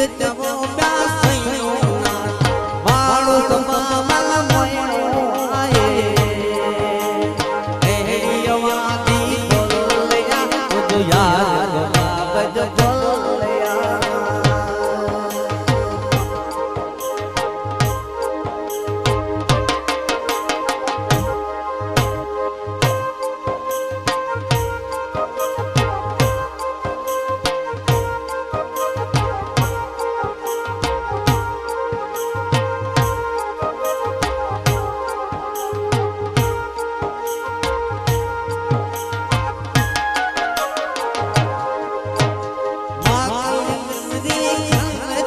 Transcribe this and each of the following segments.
de te confesser.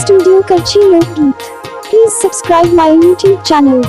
Studio करछी लोकगीत please subscribe my YouTube channel